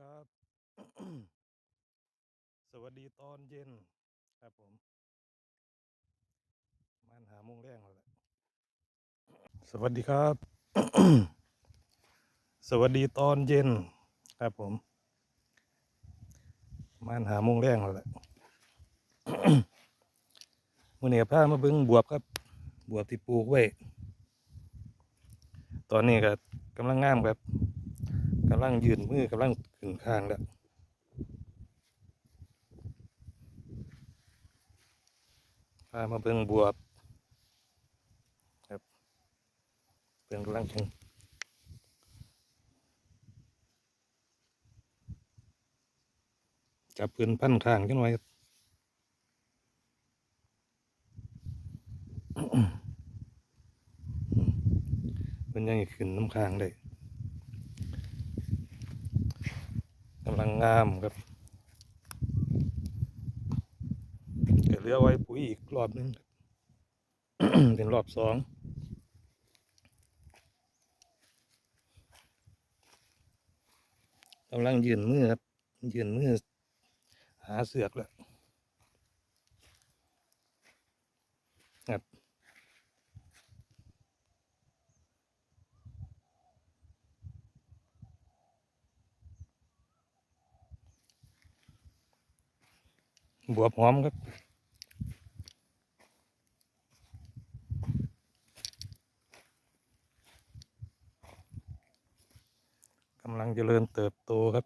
ครับ สวัสดีตอนเย็น ครับผม มันหาโมงแรงแล้วแหละสวัสดีครับ สวัสดีตอนเย็น ครับผม มันหาโมงแรงแล้วแหละมื่อนี้พามาเบิ้งบวบครับ บวบที่ปลูกไว้ ตอนนี้ก็กำลังงามครับ กำลังยืนมือกำลังขึ้นข้างแล้วพามาเบิ่งบวบครับเบิ่งกำลังชงจับปืนพันข้างจังไว้ครับมันยังขึ้นน้ำค้างได้กำลัง งามครับเดี๋ยวเหลือไว้ปุ๋ยอีกรอบนึงเป็นรอบสองกำลังยืนมือครับยืนมือหาเสือกแล้วครับ บวบหอมครับกำลังเจริญเติบโตครับ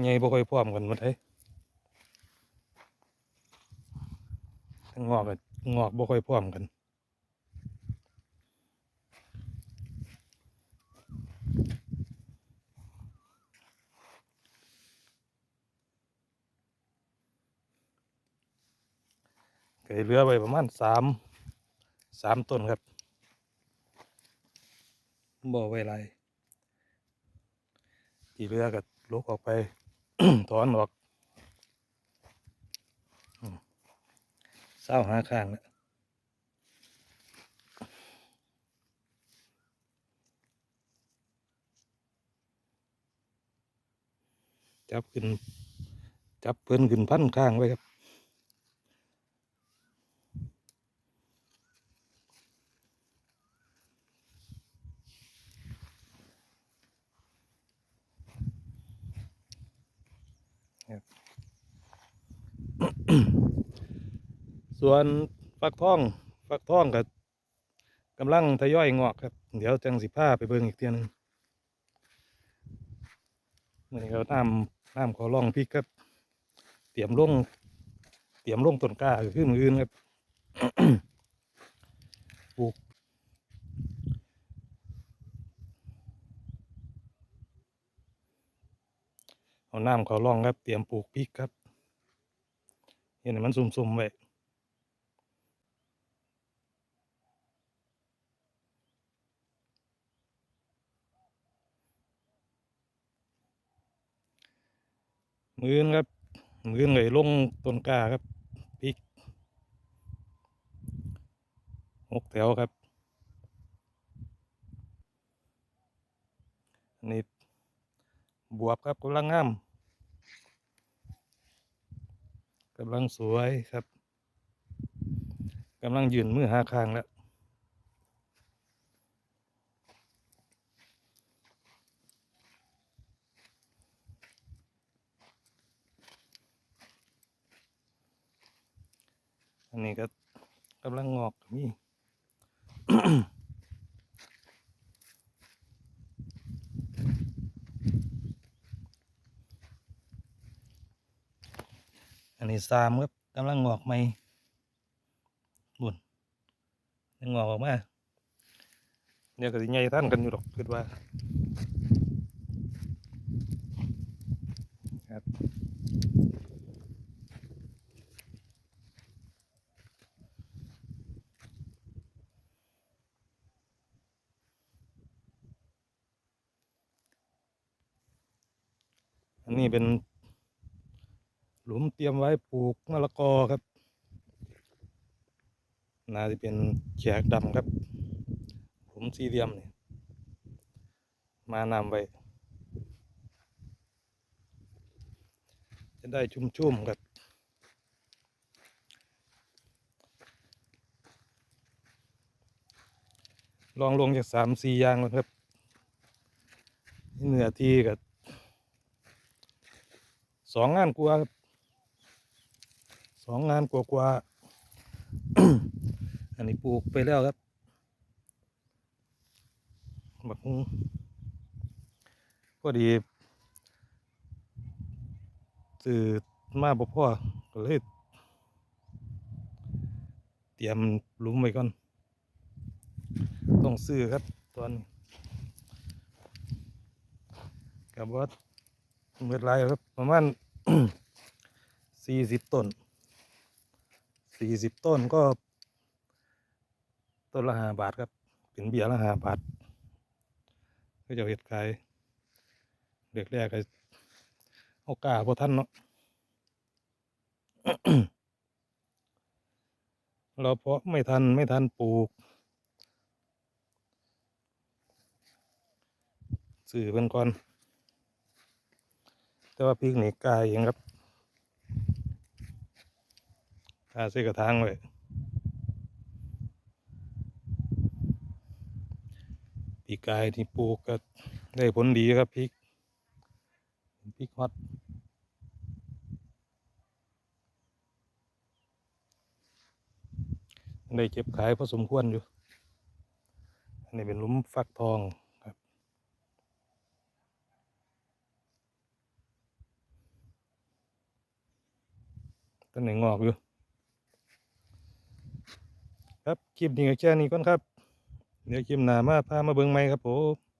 ใหญ่บ่ค่อยพร้อมกันหมดเลยงงอกกับงอกบ่ค่อยพร้อมกัน ก่เหลือไปประมาณสามสามต้นครับบ่ไว้ไรที่เหลือก็ลุกออกไป ถอนออกเศร้าหาข้างแล้วจับขึ้น จับเพิ่นขึ้นพันข้างไว้ครับ ส่วนฟักทองฟักทองกับกำลังทยอยงอกครับ เดี๋ยวจังสิผ้าไปเบิ่งอีกเทียหนึงมื่อนี้เราน้ำน้ำขอลองพริกครับ เตรียมลงเตรียมลงต้นกล้าคือมืออื่นครับปลูก เอาน้ำขอลองครับ เตรียมปลูกพริกครับ เห็นให้มันซุ่มๆไว้มือนครับ มือนเลยลงต้นก้าครับพริกหกแถวครับนนี้ บวบครับกำลังงามกำลังสวยครับกำลังยืนมือหาคางแล้วอันนี้ก็กำลังงอกมี อันนี้สามครับกำลังงอกใหม่บุญยังงอกออกมาเดี๋ยวก็สิใหญ่ท่านกันอยู่หรอกคิดว่าครับอันนี้เป็น ลุมเตรียมไว้ปลูกมะละกอครับ น่าจะเป็นแขกดำครับ ผมสี่เหลี่ยมเนี่ยมานำไว้ จะได้ชุ่มๆครับลองลงจากสามสี่ยางเลยครับเหนือที่กับสองงานกลัวครับ สองงานกว่ากว่าอันนี้ปลูกไปแล้วครับบักพอดีซื้อมาบ่พ่อก็เลยเตรียมลุมไว้ก่อน ต้องซื้อครับตอนกับว่าเมื่อไรครับประมาณสี่สิบต้น สี่สิบต้นก็ ต้นละห้าบาทครับ เป็นเบียร์ละห้าบาท ก็จะเห็ดขายเด็กแรกก็เอากาพอท่านเนาะเราเพาะไม่ทันไม่ทันปลูกสื่อเพิ่นก่อน แต่ว่าพริกนี่กายเองครับ กาใส่กระถางไว้ปีกายที่ปลูกก็ได้ผลดีครับพริกพริกฮอตได้เก็บขายพอสมควรอยู่ อันนี้เป็นลุมฟักทองครับ ต้นไหนงอกอยู่ ครับคลิปนี้ก็แค่นี้ก่อนครับ เดี๋ยวคลิปหน้ามาพามาเบิ่งใหม่ครับผม